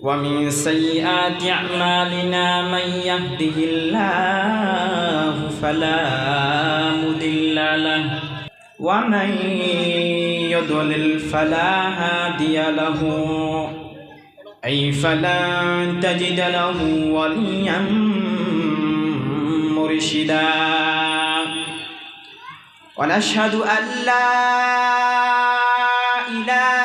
ومن سيئات أعمالنا من يهده الله فلا مضل له ومن يضلل فلا هادي له أي فلا تجد له وليا مرشدا ونشهد أن لا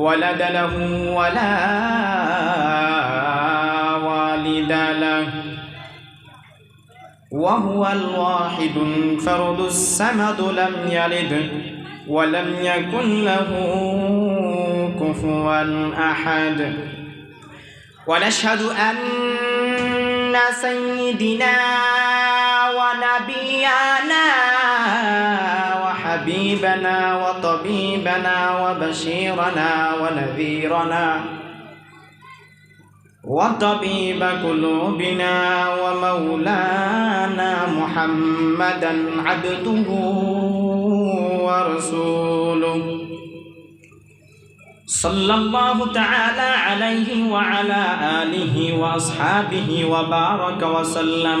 ولد له ولا والد له. وهو الواحد الفرد السمد لم يلد ولم يكن له كفوا أحد. ونشهد أن سيدنا وحبيبنا وطبيبنا وبشيرنا ونذيرنا. وطبيب قلوبنا ومولانا محمدا عبده ورسوله. صلى الله تعالى عليه وعلى آله وأصحابه وبارك وسلم.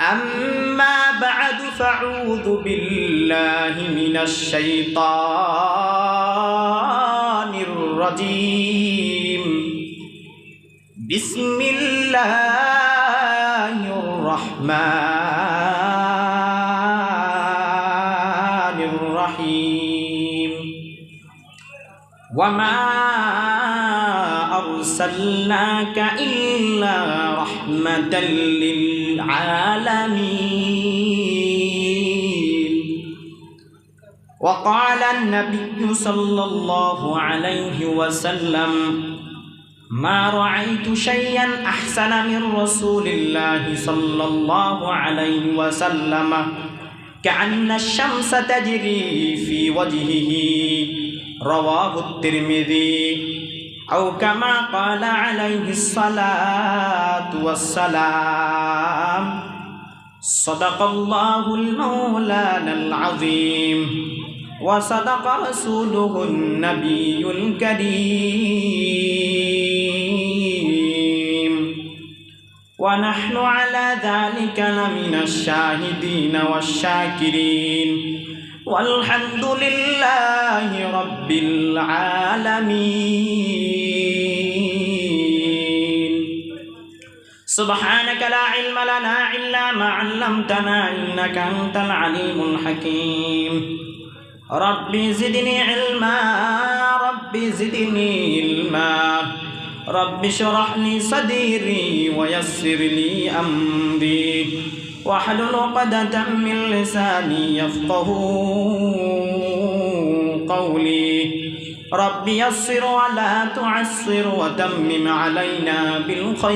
أما بعد فأعوذ بالله من الشيطان الرجيم. بسم الله الرحمن الرحيم. وما أرسلناك إلا رحمة للعالمين وقال النبي صلى الله عليه وسلم ما رأيت شيئا أحسن من رسول الله صلى الله عليه وسلم كأن الشمس تجري في وجهه. رواه الترمذي. أو كما قال عليه الصلاة والسلام صدق الله المولانا العظيم وصدق رسوله النبي الكريم. ونحن على ذلك لمن الشاهدين والشاكرين. والحمد لله رب العالمين. سبحانك لا علم لنا إلا ما علمتنا إنك أنت العليم الحكيم. ربي زدني علما ربي زدني علما. رب اشرح لي صدري ويسر لي أمري. واحلل عقدة من لساني يفقه قولي. رب يسر ولا تعسر وتمم علينا بالخير.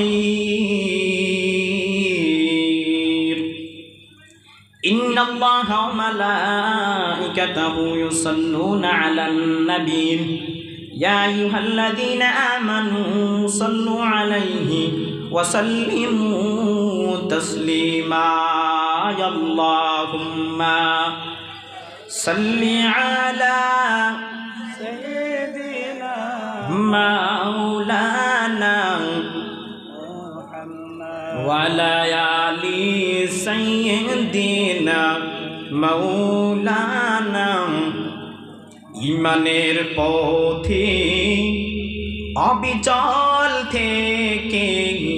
إن الله وملائكته يصلون على النبي. يا أيها الذين آمنوا صلوا عليه وسلموا تسليما يا اللهم صل على سيدنا مولانا محمد وعلى آل سيدنا মৌলানা ইমানের পথে অবিচল থেকে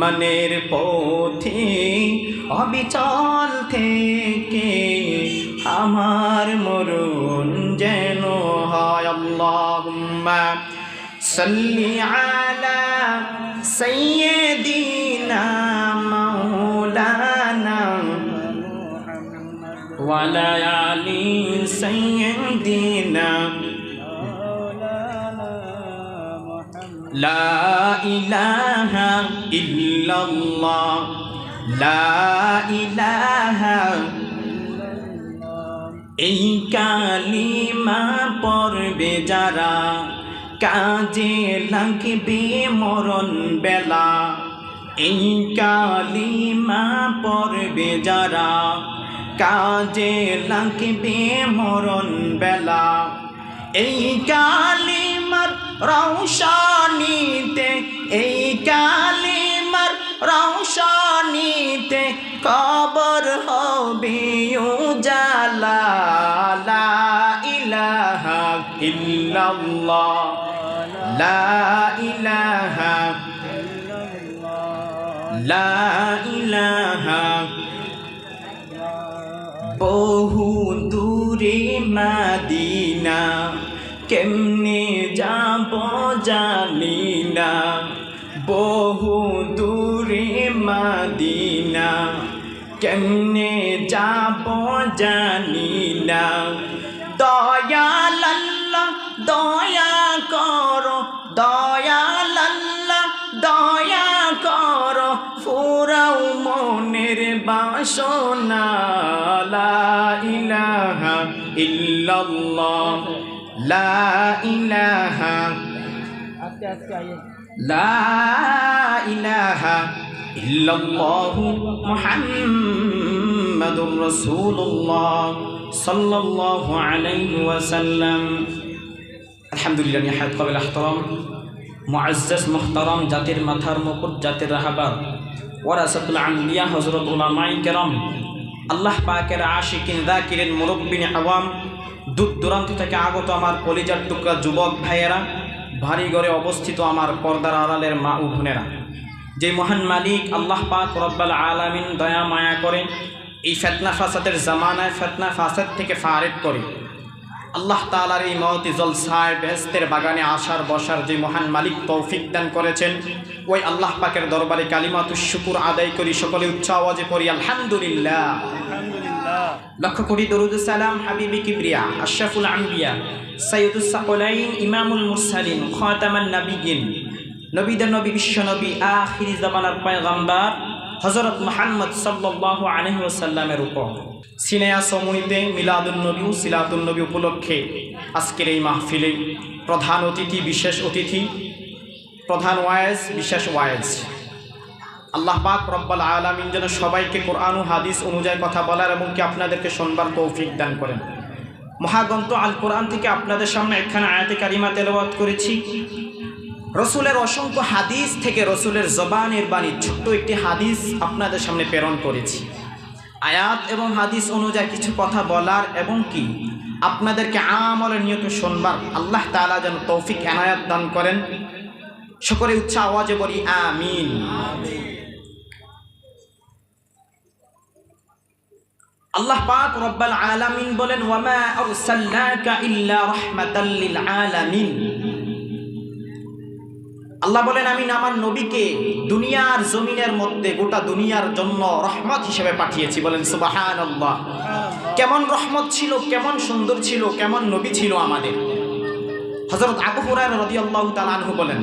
মনের পথে অবিচল থেকে আমার মরুন যেন হয়। আল্লাহুম্মা সাল্লি আলা সাইয়্যিদিনা মাওলানা ওয়া আলা আলি সাইয়্যিদিনা লা ইলাহা ইল্লাল্লাহ। লা ইলাহা এই কালিমা পড়বে যারা, কাজে লাগবে মরণ বেলা। এই কালিমা পড়বে যারা, কাজে লাগবে মরণ বেলা। এই কালিমার রৌশানিতে এই কালিমার রৌশানিতে কবর হবে উজালা, লা ইলাহা ইল্লাল্লাহ, লা ইলাহা লা ইলাহা বহু দূরে মাদিনা। কেমনে যাব জানি না। বহু দূরে মাদিনা। কেমনে যাব জানি না। দয়ালাল্লাহ, দয়া করো, দয়ালাল্লাহ, দয়া করো। ফুরাও মনের বাসনা ইলাহা ইল্লাল্লাহ। লা ইলাহা আজকে আজকে আইয়ে। লা ইলাহা ইল্লাল্লাহ মুহাম্মাদুর রাসূলুল্লাহ সাল্লাল্লাহু আলাইহি ওয়াসাল্লাম। আলহামদুলিল্লাহ নিহায়াত কাবিল আহতারাম। মুআজ্জাজ মুহতারাম জাতির মাথার মুকুট জাতির রাহাবার। ওয়ারাসাতুল আম্বিয়া হযরত উলামায়ে কেরাম। আল্লাহ পাকের আশিকিন যাকিরিন মুরব্বিন আওয়াম। দূর দূরান্ত থেকে আগত আমার কলিজার টুকরা যুবক ভাইয়েরা, ভারী ঘরে অবস্থিত আমার পর্দার আড়ালের মা ও যে মহান মালিক আল্লাহ পাক রব্বাল আলামিন দয়া, মায়া করে এই ফেতনা ফাসাদের জামানায়, ফেতনা ফাসাদ থেকে ফারেক করে, আল্লাহ তালার এই মহতি জলসায় বেহেস্তের বাগানে আসার, বসার যে মহান মালিক তৌফিক দান করেছেন, ওই আল্লাহ পাকের দরবারে কালিমাতু শুকুর আদায় করি, সকলে উচ্চ আওয়াজে পড়ি, আলহামদুলিল্লাহ। আলহামদুলিল্লাহ লক্ষ কোটি দরুদ সালাম হাবিবি কিবরিয়া, আশরাফুল আম্বিয়া সৈয়দুস সাকলাইন, ইমামুল মুরসালিন, খাতামান নবিয়িন নবীদের নবী, বিশ্ব নবী, আখিরি জামানার পয়গম্বর, হযরত মুহাম্মদ সাল্লাল্লাহু আলাইহি ওয়াসাল্লামের উপর। সিনেয়া সমুনিতে মিলাদুন নবী সিলাতুন নবী উপলক্ষে আজকের এই মাহফিলে প্রধান অতিথি, বিশেষ অতিথি, প্রধান ওয়ায়েজ বিশেষ ওয়ায়েজ আল্লাহ পাক রব্বাল আলামিন যেন সবাইকে কোরআন ও হাদিস অনুযায়ী কথা বলার এবং কি আপনাদেরকে শোনবার তৌফিক দান করেন। মহাগ্রন্থ আল কোরআন থেকে আপনাদের সামনে একখানে আয়াতে কারিমা তেলাওয়াত করেছি। রসুলের অসংখ্য হাদিস থেকে রসুলের জবানের বাণী ছোট্ট একটি হাদিস আপনাদের সামনে প্রেরণ করেছি। আয়াত এবং হাদিস অনুযায়ী কিছু কথা বলার এবং কি আপনাদেরকে আমলে নিয়ত শোনবার আল্লাহ তাআলা যেন তৌফিক এনায়াত দান করেন। সকলে উচ্চ আওয়াজে বলি, আমিন। আল্লাহ পাক রব্বাল আলামিন বলেন, ওয়ামা আরসালনাকা ইল্লা রাহমাতাল লিল আলামিন। আল্লাহ বলেন, আমি আমার নবীকে দুনিয়ার জমিনের মধ্যে, গোটা দুনিয়ার জন্য রহমত হিসেবে পাঠিয়েছি। বলেন সুবাহান আল্লাহ কেমন রহমত ছিল, কেমন সুন্দর ছিল, কেমন নবী ছিল আমাদের। হজরত আবু হুরায়রা রাদিয়াল্লাহু তাআলা আনহু বলেন,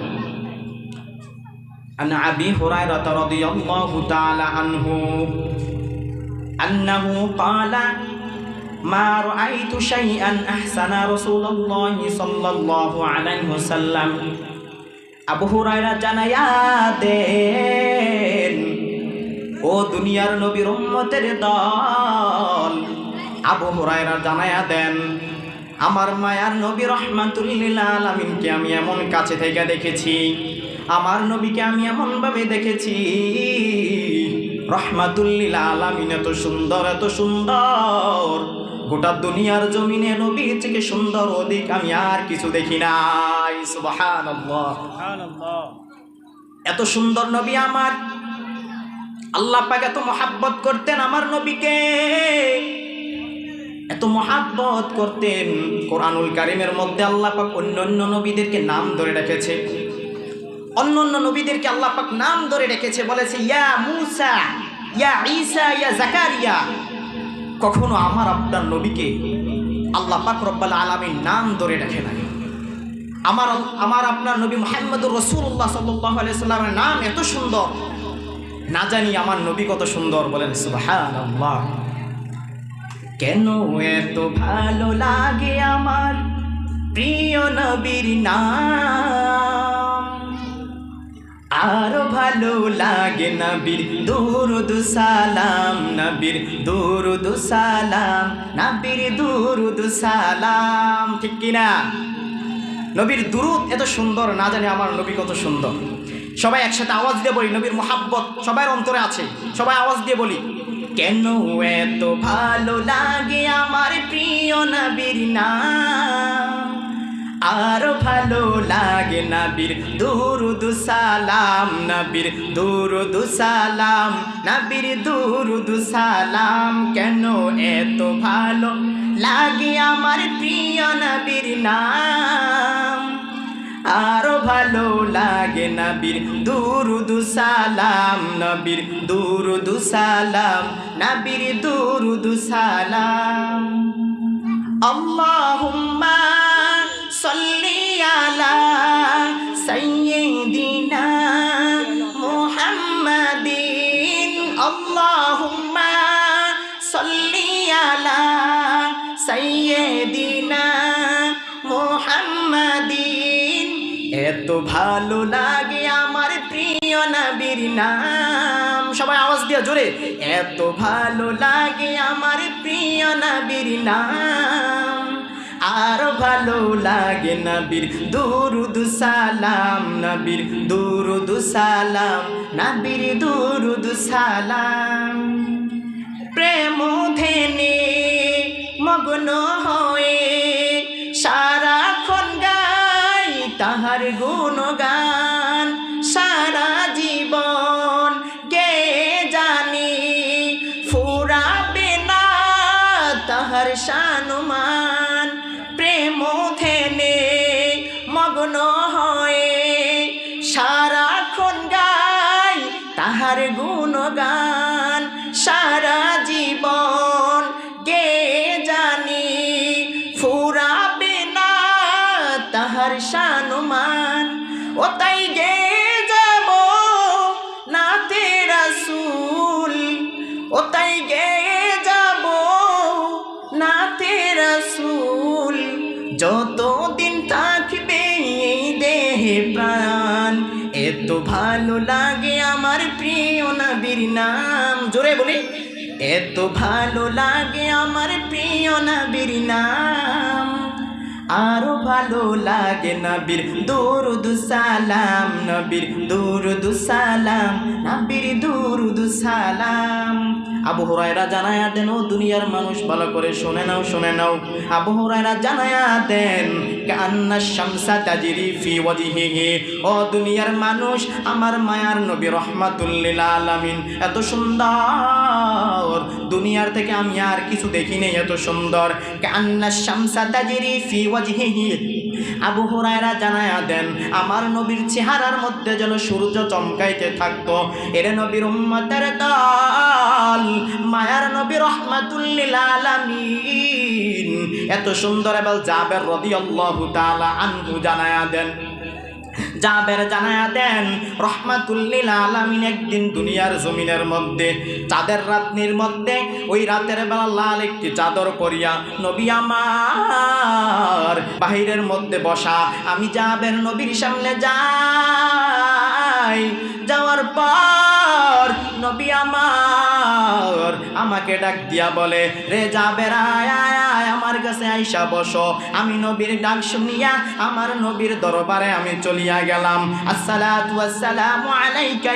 আন আবি হুরায়রা রাদিয়াল্লাহু তাআলা আনহু। আন্নাহু ক্বালা মা রাআইতু শাইআন আহসানা রাসূলুল্লাহ সাল্লাল্লাহু আলাইহি ওয়াসাল্লাম আবু হুরায়রা জানায়া দেন ও দুনিয়ার নবীর উম্মতের দল। আবু হুরায়রা জানায়া দেন, আমার মায়ার নবী রহমাতুল্লিল আলমিনকে আমি এমন কাছে থেকে দেখেছি, আমার নবীকে আমি এমনভাবে দেখেছি রহমাতুল্লিল আলামিন এত সুন্দর এত সুন্দর। গোটা দুনিয়ার জমিনে নবীর থেকে সুন্দর অধিক আমি আর কিছু দেখি নাই। এত সুন্দর নবী আমার। আল্লাহ পাক এত মহাব্বত করতেন আমার নবীকে। এত মহাব্বত করতেন। কোরআনুল কারিমের মধ্যে আল্লাহ পাক অন্য অন্য নবীদেরকে নাম ধরে রেখেছে। অন্য অন্য নবীদেরকে আল্লাহ পাক নাম ধরে রেখেছে, বলেছে, ইয়া মুসা, ইয়া ঈসা, ইয়া জাকারিয়া। কখনো আমার আপনার নবীকে আল্লাহ পাক রব্বাল আলামিন নাম ধরে রাখে নাই। আমার আমার আপনার নবী মোহাম্মদুর রসুল্লাহ সাল্লামের নাম এত সুন্দর। না জানি আমার নবী কত সুন্দর, বলেন, সুবহানাল্লাহ। কেন এত ভালো লাগে আমার প্রিয় নবীর নাম? আরও ভালো লাগে নবীর দুরুদ সালাম, নবীর দুরুদ সালাম, নবীর দুরুদ সালাম। ঠিক কিনা? নবীর দুরুদ এত সুন্দর, না জানি আমার নবী কত সুন্দর। সবাই একসাথে আওয়াজ দিয়ে বলি, নবীর মোহাব্বত সবাই অন্তরে আছে। সবাই আওয়াজ দিয়ে বলি, কেন এত ভালো লাগে আমার প্রিয় নবীর নাম? আরও ভালো লাগে নবীর। দুরুদ সালাম, নবীর। দুরুদ সালাম, নবীর দুরুদ সালাম কেন এত ভালো লাগে আমার প্রিয় নবীর নাম? আরও ভালো লাগে নবীর। দুরুদ সালাম, নবীর। দুরুদ সালাম, নবীর দুরুদ সালাম। আল্লাহুম্মা সাল্লি আলা সাইয়্যিদিনা মুহাম্মাদিন। আল্লাহুম্মা সাল্লি আলা সাইয়্যিদিনা মুহাম্মাদিন। এত ভালো লাগে আমার প্রিয় নবীর নাম। সবাই আওয়াজ দিয়ে জোরে। এত ভালো লাগে আমার প্রিয় নবীর নাম। আর ভালো লাগে নবীর। দুরুদ সালাম, নবীর দুরুদ সালাম, নবীর দুরুদ সালাম। প্রেম ধেনে মগ্ন হয়ে সারাক্ষণ গাই তাহার গুণগান। সারা জীবন গে জানি ফুরাবে না তাহার সানুমান। গুণগান সারা জীবন গে জানি ফুরাবে না তাহার সানুমান। ও তাই গে যাব না তেরা সুল ও তাই গে যাব না তেরা সুল যতদিন থাকবে এই দেহে প্রাণ, এত ভালো লাগে জোরে বলি এত ভালো লাগে আমার প্রিয় নবীর নাম আরও ভালো লাগে নবীর। দুরুদ সালাম, নবীর দুরুদ সালাম, নবীর দুরুদ সালাম। আবু জানায়া দেন, ও দুনিয়ার মানুষ, ভালো করে শুনে নাও শুনে নাও। আবু জানায়া দেন, কান্না শামসা তাজিরি ফি ওয়াজহিহি। ও দুনিয়ার মানুষ, আমার মায়ার নবী রহমাতুল্লিল আলামিন, এত সুন্দর। দুনিয়ার থেকে আমি আর কিছু দেখি নেই, এত সুন্দর। কান্না শামসা তাজিরি ফি ওয়াজহিহি। আবু হুরায়রা জানায়া দেন, আমার নবীর চেহারার মধ্যে যেন সূর্য চমকাইতে থাকতো। এর নবীর উম্মতের দল, মায়ার নবী রহমাতুল্লিল আলামিন। এত সুন্দর এবং জাবের রাদিয়াল্লাহু তালা আনহু জানায়া দেন। জাবের জানায়া দেন রহমাতুল্লিল আলামিন একদিন দুনিয়ার জমিনের মধ্যে, চাঁদের রাত্রির মধ্যে, ওই রাতের বেলা লাল একটি চাদর করিয়া নবী আমার বাহিরের মধ্যে বসা, আমি জাবের নবীর সামনে যাই, যাওয়ার পর নবী আমার আমাকে ডাক দিয়া বলে, রে আয় আয় আমার কাছে আইসা বসো। আমি নবীর ডাক শুনিয়া, আমার নবীর দরবারে আমি চলিয়া গেলাম। আসসালাতু আসসালামু আলাইকা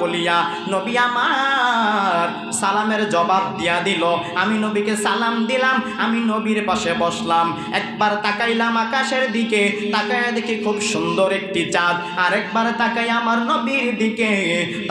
বলিয়া নবী আমার সালামের জবাব দিয়া দিল। আমি নবীকে সালাম দিলাম, আমি নবীর পাশে বসলাম। একবার তাকাইলাম আকাশের দিকে, তাকায় দেখি খুব সুন্দর একটি চাঁদ। আরেকবার তাকাই আমার নবীর দিকে,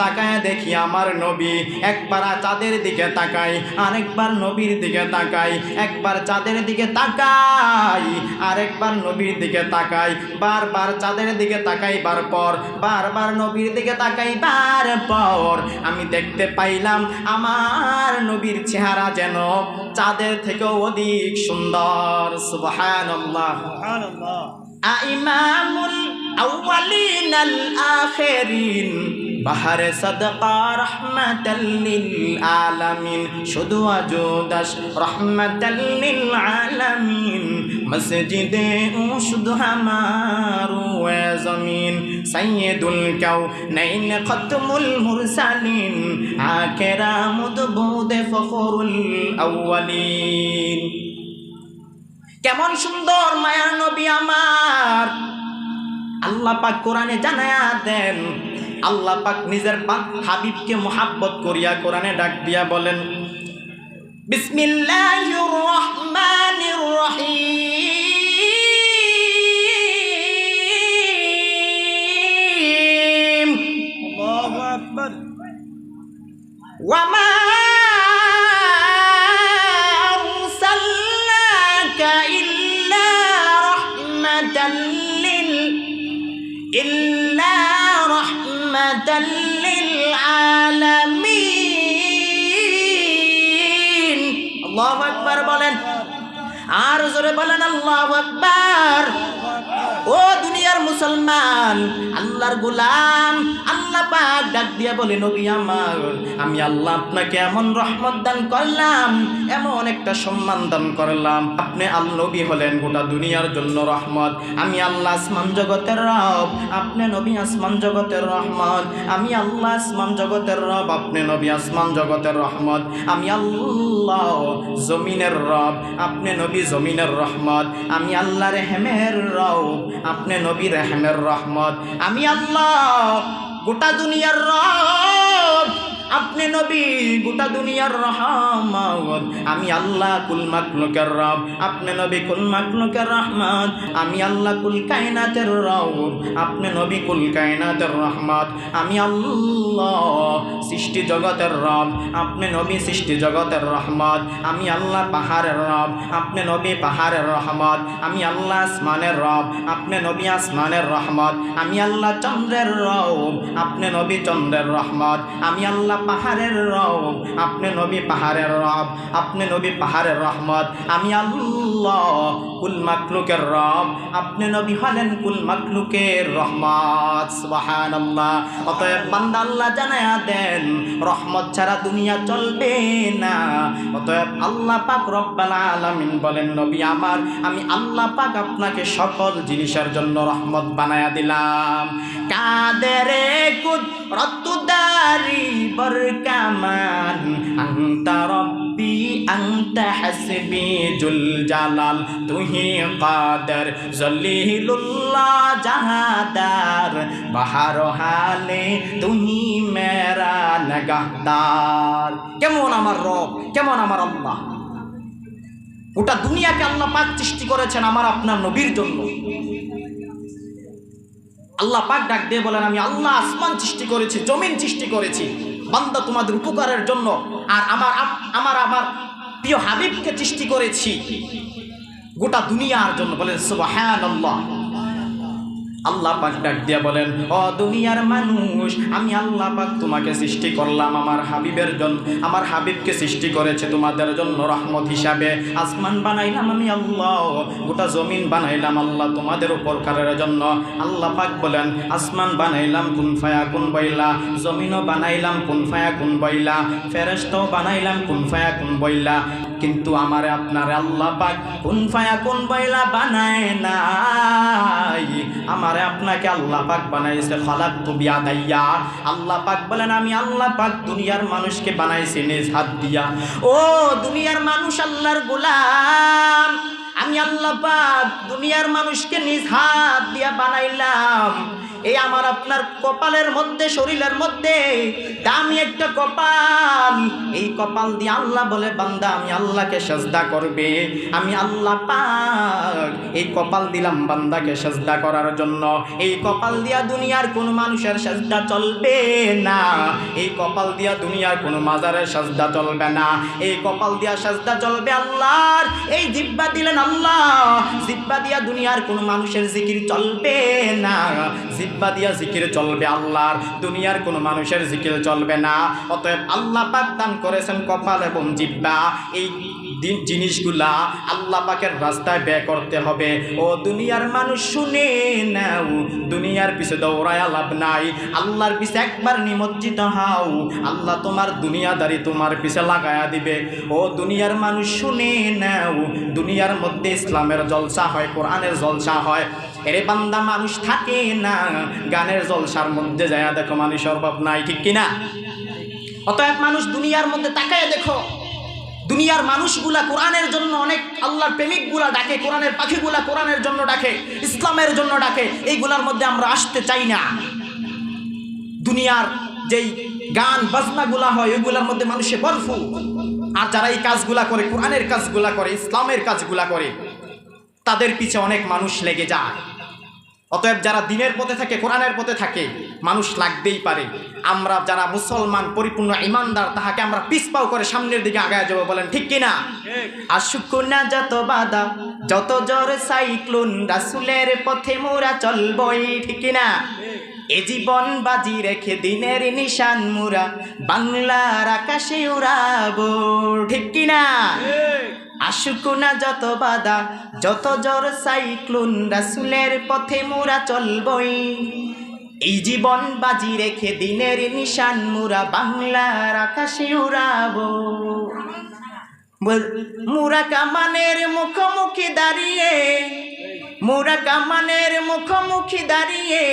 তাকায় দেখি আমার নবী। একবার চাঁদের দিকে তাকাই আরেকবার নবীর দিকে তাকাই একবার চাঁদের দিকে তাকাই আরেকবার নবীর দিকে তাকাই বারবার চাঁদের দিকে তাকাইবার পর বারবার নবীর দিকে তাকাইবার পর আমি দেখতে পাইলাম আমার নবীর চেহারা যেন চাঁদের থেকেও অধিক সুন্দর। সুবহানাল্লাহ। সুবহানাল্লাহ। আইমামুল আউয়ালিন আল আখিরিন। বাহারে সাদকা রহমাতাল লিল আলামিন, শুধু আজুদাস রহমাতাল লিল আলামিন। মসজিদে ও শুধু হামারু এ জমিন সৈয়দুল কাউনাইন খতমুল মুরসালিন। আখেরা মুদবুদে ফখরুল আউয়ালিন। কেমন সুন্দর মায়ার নবী আমার। আল্লাহ পাক কোরআনে জানায়া দেন। আল্লাহ পাক নিজের পাক হাবিবকে মোহাব্বত করিয়া কোরআনে ডাক দিয়া বলেন বিসমিল্লাহির রহমানির বলেন আল্লাহ আকবার। ও দুনিয়ার মুসলমান আল্লাহর গুলাম আল্লাহ পাক ডাক দিয়া বলে, নবী আমার, আমি আল্লাহ আপনাকে এমন রহমত দান করলাম, এমন একটা সম্মান দান করলাম। আপনি আল নবী হলেন, গোটা দুনিয়ার জন্য রহমত। আমি আল্লাহ আসমান জগতের রব, আপনি নবী আসমান জগতের রহমত। আমি আল্লাহ আসমান জগতের রব, আপনি নবী আসমান জগতের রহমত। আমি আল্লাহ জমিনের রব, আপনি নবী জমিনের রহমত। আমি আল্লাহ রেহমের রব, আপনি নবী রেহমের রহমত। আমি আল্লাহ গোটা দুনিয়ার রব আপনি নবী, গোটা দুনিয়ার রহমত। আমি আল্লাহ কুল মাকলুকের রব, আপনি নবী কুল মাকলুকের রহমত। আমি আল্লাহ কুল কায়নাতের রব, আপনি নবী কুল কায়নাতের রহমত। আমি আল্লাহ সৃষ্টি জগতের রব, আপনি নবী সৃষ্টি জগতের রহমত। আমি আল্লাহ পাহাড়ের রব, আপনি নবী পাহাড়ের রহমত। আমি আল্লাহ আসমানের রব, আপনি নবী আসমানের রহমত। আমি আল্লাহ চন্দ্রের রব, আপনি নবী চন্দ্রের রহমত। আমি আল্লাহ পাহাড়ের রব। আপনি নবী পাহাড়ের রব, আপনি নবী পাহাড়ের রহমত। আমি আল্লাহ, কুল মাকলুকের রব। আপনি নবী হলেন কুল মাকলুকের রহমত। সুবহানাল্লাহ। অতএব বান্দা আল্লাহ জানায়া দেন, রহমত ছাড়া দুনিয়া চলবে না। অতএব আল্লাহ পাক রব্বাল আলামিন বলেন, নবী আমার, আমি আল্লাহ পাক আপনাকে সকল জিনিসের জন্য রহমত বানায়া দিলাম। কাদেরে কুদ রত্তুদারি বরকামান আন্তা রব্বি, আন্তা হাসবি, জুল জালাল, তুহি কাদের, জলিলুল্লাহ জাহাদার, বাহার হালে তুহি মেরা নগাহদার। কেমন আমার রব, কেমন আমার আল্লাহ। ওটা দুনিয়াকে আল্লাহ পাক সৃষ্টি করেছেন আমার আপনার নবীর জন্য। আল্লাহ পাক ডাক দিয়ে বলেন, আমি আল্লাহ আসমান সৃষ্টি করেছি, জমিন সৃষ্টি করেছি। বান্দা তোমাদের উপকারের জন্য আর আমার আমার আমার প্রিয় হাবিবকে সৃষ্টি করেছি গোটা দুনিয়ার জন্য বলেন সুবহানাল্লাহ। আল্লাহ পাক ডাক দিয়া বলেন ও দুনিয়ার মানুষ, আমি আল্লাহ পাক তোমাকে সৃষ্টি করলাম, আমার হাবিবের জন্য আমার হাবিবকে সৃষ্টি করেছে তোমাদের জন্য রহমত হিসাবে। আসমান বানাইলাম আমি আল্লাহ, গোটা জমিন বানাইলাম আল্লাহ তোমাদের উপকারের জন্য। আল্লাহ পাক বলেন, আসমান বানাইলাম, কোন ফায়া, কোন বইলা? জমিনও বানাইলাম, কোন ফায়া, কোন বইলা? ফেরেস্তাও বানাইলাম, কোন ফায়া, কোন বইলা? কিন্তু আমারে আপনারে আল্লাহ পাক কোন ফায়া, কোন বইলা বানায় নাই। আমারে আপনাকে আল্লাহ পাক বানাইছে খালাক তো বিয়াদাইয়া আল্লাহ পাক বলেন, আমি আল্লাহ পাক দুনিয়ার মানুষকে বানাইছি নিজ হাত দিয়া। ও দুনিয়ার মানুষ আল্লাহর গোলাম, আমি আল্লাহ পাক দুনিয়ার মানুষকে নিজ হাত দিয়া বানাইলাম। এই আমার আপনার কপালের মধ্যে, শরীরের মধ্যে দামি একটা কপাল। এই কপাল দিয়ে আল্লাহ বলে, বান্দা, আমি আল্লাহকে সাজদা করবে, আমি আল্লাহ পাক এই কপাল দিলাম বান্দাকে সাজদা করার জন্য। এই কপাল দিয়া দুনিয়ার কোন মানুষের সাজদা চলবে না। এই কপাল দিয়া দুনিয়ার কোন মাজারের সাজদা চলবে না। এই কপাল দিয়া সাজদা চলবে আল্লাহর। এই জিব্বা দিলেন আল্লাহ, জিব্বা দিয়া দুনিয়ার কোন মানুষের জিকির চলবে না। জিব্বা দিয়া জিকির চলবে আল্লাহর, দুনিয়ার কোনো মানুষের জিকির চলবে না। অতএব আল্লাহ পাক দান করেছেন কপাল এবং জিব্বা। এই জিনিসগুলা আল্লাহ পাকের রাস্তায় ব্যয় করতে হবে। ও দুনিয়ার মানুষ শুনে নাও, দুনিয়ার পিছে দৌড়ায় লাভ নাই। আল্লাহর পিছে একবার নিমজ্জিত হও, আল্লাহ তোমার দুনিয়াদারি তোমার পিছে লাগায়া দিবে। ও দুনিয়ার মানুষ শুনে নাও, দুনিয়ার মধ্যে ইসলামের জলসা হয়, কোরআনের জলসা হয়। এরে বান্দা মানুষ থাকে না, গানের জলসার মধ্যে যায় দেখো মানুষের অভাব নাই, ঠিক কিনা? অতএব মানুষ দুনিয়ার মধ্যে তাকায় দেখো। দুনিয়ার মানুষগুলা কোরআনের জন্য অনেক আল্লাহর প্রেমিকগুলা ডাকে, কোরআনের পাখিগুলা কোরআনের জন্য ডাকে, ইসলামের জন্য ডাকে, এইগুলার মধ্যে আমরা আসতে চাই না। দুনিয়ার যেই গান, বাজনাগুলা হয়, ওইগুলার মধ্যে মানুষে বরফু আর যারা এই কাজগুলা করে, কোরআনের কাজগুলা করে, ইসলামের কাজগুলা করে, তাদের পিছে অনেক মানুষ লেগে যায়। অতএব যারা দিনের পথে থাকে, কোরআনের পথে থাকে, মানুষ লাগতেই পারে। আমরা যারা মুসলমান, পরিপূর্ণ ইমানদার, তাহাকে আমরা পিসপাও করে সামনের দিকে আগায় যাব বলেন, ঠিক কিনা? ঠিক আশুকুনা যত বাধা, যত জ্বর, সাইক্লোন, রাসুলের পথে মোরা চলবই, ঠিক কিনা? এ জীবন বাজি রেখে দিনের নিশান মুরা বাংলার আকাশে উড়াবো। ঠিক কিনা ঠিক। আশুকুনা যত বাধা যত জ্বর সাইক্লোন রাসুলের পথে মোরা চলবই। এই জীবন বাজি রেখে দিনের নিশান মুরা বাংলার আকাশে উড়াবো। মুরা কামানের মুখোমুখি দাঁড়িয়ে মুরা কামানের মুখোমুখি দাঁড়িয়ে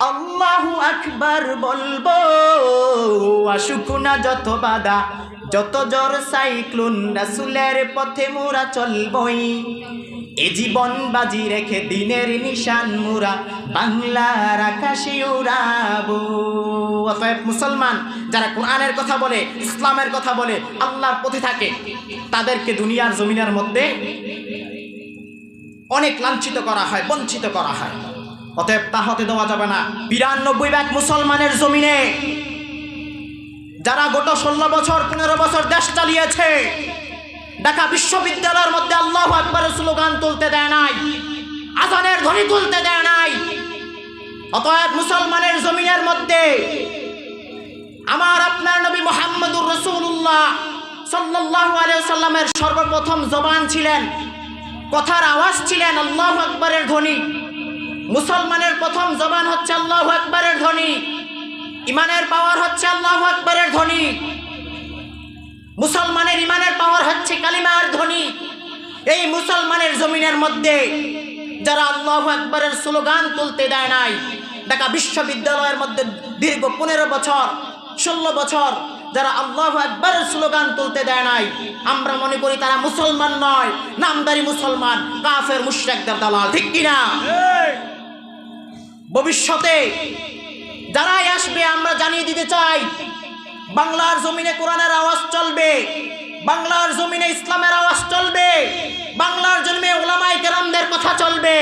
আল্লাহু আকবার বলব আশুকুনা যত বাধা, যত জ্বর সাইক্লোন রাসুলের পথে মোরা চলবই। এ জীবন বাজি রেখে দিনের নিশান মুরা বাংলার আকাশে উড়াবো। অতএব মুসলমান, যারা কোরআনের কথা বলে, ইসলামের কথা বলে, আল্লাহর পথে থাকে, তাদেরকে দুনিয়ার জমিনের মধ্যে অনেক লাঞ্ছিত করা হয়, বঞ্চিত করা হয়। অতএব তা হতে দেওয়া যাবে না। বিরানব্বই ভাগ মুসলমানের জমিনে। যারা গত ষোলো বছর, পনেরো বছর দেশ চালিয়েছে, ঢাকা বিশ্ববিদ্যালয়ের মধ্যে আল্লাহ আকবরের স্লোগান তুলতে দেয় নাই, আজানের ধ্বনি তুলতে দেয় নাই। অতএব মুসলমানের জমিনের মধ্যে আমার আপনার নবী মোহাম্মদুর রসুল্লাহ সাল্লাহ সাল্লামের সর্বপ্রথম জবান ছিলেন, কথার আওয়াজ ছিলেন আল্লাহ আকবরের ধ্বনি। মুসলমানের প্রথম জবান হচ্ছে আল্লাহ আকবরের ধ্বনি। ইমানের পাওয়ার হচ্ছে আল্লাহ আকবরের ধ্বনি। মুসলমানের ইমানের পাওয়ার হচ্ছে কালিমার ধ্বনি। এই মুসলমানের জমিনের মধ্যে যারা আল্লাহ আকবরের স্লোগান তুলতে দেয় নাই, ঢাকা বিশ্ববিদ্যালয়ের মধ্যে দীর্ঘ পনেরো বছর, ষোলো বছর যারা আল্লাহ আকবরের স্লোগান তুলতে দেয় নাই, আমরা মনে করি তারা মুসলমান নয়, নামদারি মুসলমান, কাফের, মুশরেকদের দালাল, ঠিক কিনা? ভবিষ্যতে যারাই আসবে, আমরা জানিয়ে দিতে চাই, বাংলার জমিনে কোরআনের আওয়াজ চলবে, বাংলার জমিনে ইসলামের আওয়াজ চলবে, বাংলার জন্মে ওলামাই কেরামদের কথা চলবে।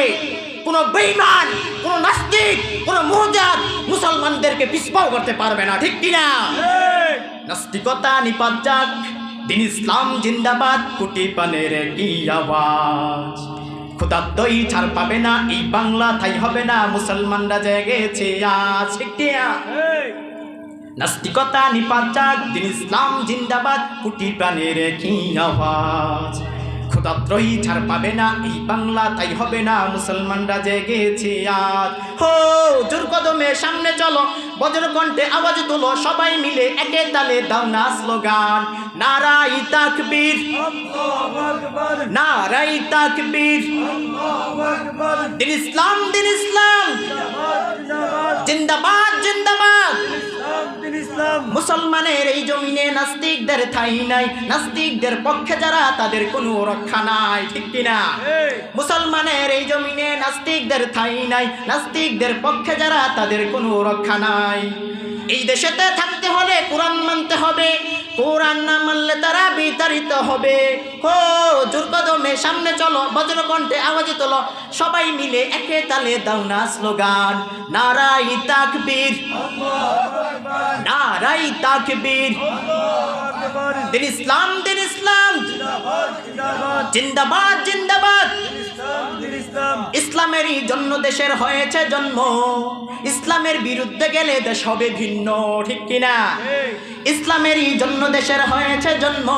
কোনো বেইমান কোনো নাস্তিক, কোনো মুজাদ মুসলমানদেরকে পিছপাও করতে পারবে না, ঠিক কিনা? নাস্তিকতা নিপাত যাক, দিন ইসলাম জিন্দাবাদ কুটি পানের কি আওয়াজ? খুদার দই ছাড় পাবে না এই বাংলা তাই হবে না মুসলমানরা জেগেছে আজ নাস্তিকতা নিপাচাক দিন ইসলাম জিন্দাবাদ কুটি প্রাণের কি আওয়াজ। ছাড় পাবে না, এই বাংলা তাই হবে না, মুসলমানরা জেগেছে আজ। হো, জোর কদমে সামনে চলো কণ্ঠে আওয়াজ তোলো, সবাই মিলে একে তালে দাও না স্লোগান। নারাই তাকবীর। নারাই তাকবীর। দিন ইসলাম দিন ইসলাম। জিন্দাবাদ। মুসলমানের এই জমিনে নাস্তিকদের ঠাই নাই নাস্তিকদের পক্ষে যারা তাদের কোনো রক্ষা নাই ঠিক কিনা? মুসলমানের এই জমিনে নাস্তিকদের ঠাই নাই নাস্তিকদের পক্ষে যারা তাদের কোনো রক্ষা নাই। এই দেশেতে থাকতে হলে কোরআন মানতে হবে, কোরআন না মানলে তারা বিতাড়িত হবে। হো জোর কদমে সামনে চলো বজ্র কণ্ঠে আওয়াজ তোলো, সবাই মিলে একে তালে দাও না স্লোগান। নারাই তাকবীর নারাই তাকবীর। দিন ইসলাম দিন ইসলাম। জিন্দাবাদ জিন্দাবাদ। ইসলামেরই জন্য দেশের হয়েছে জন্ম। ইসলামের বিরুদ্ধে গেলে দেশ হবে ভিন্ন, ঠিক কিনা? এই ইসলামেরই জন্য দেশের হয়েছে জন্ম।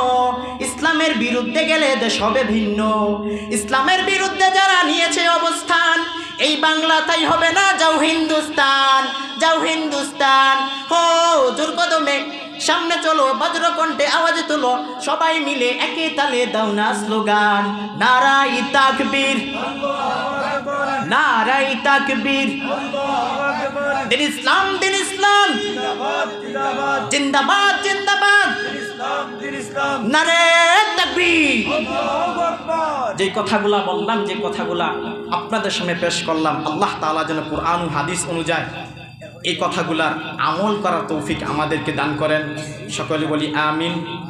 ইসলামের বিরুদ্ধে গেলে দেশ হবে ভিন্ন। ইসলামের বিরুদ্ধে যারা নিয়েছে অবস্থান, এই বাংলা তাই হবে না, যাও হিন্দুস্তান যাও হিন্দুস্তান। হো, জোর কদমে সামনে চলো, বজ্রকণ্ঠে আওয়াজ তোলো, সবাই মিলে একে তালে দাও না স্লোগান। নারাই তাকবীর নারাই তাকবীর। দিন ইসলাম দিন ইসলাম। জিন্দাবাদ জিন্দাবাদ। নারে তাকবীর। যে কথাগুলা বললাম যে কথাগুলা আপনাদের সামনে পেশ করলাম আল্লাহ তাআলা যেন কোরআন হাদিস অনুযায়ী এই কথাগুলার আমল করার তৌফিক আমাদেরকে দান করেন। সকলে বলি আমিন।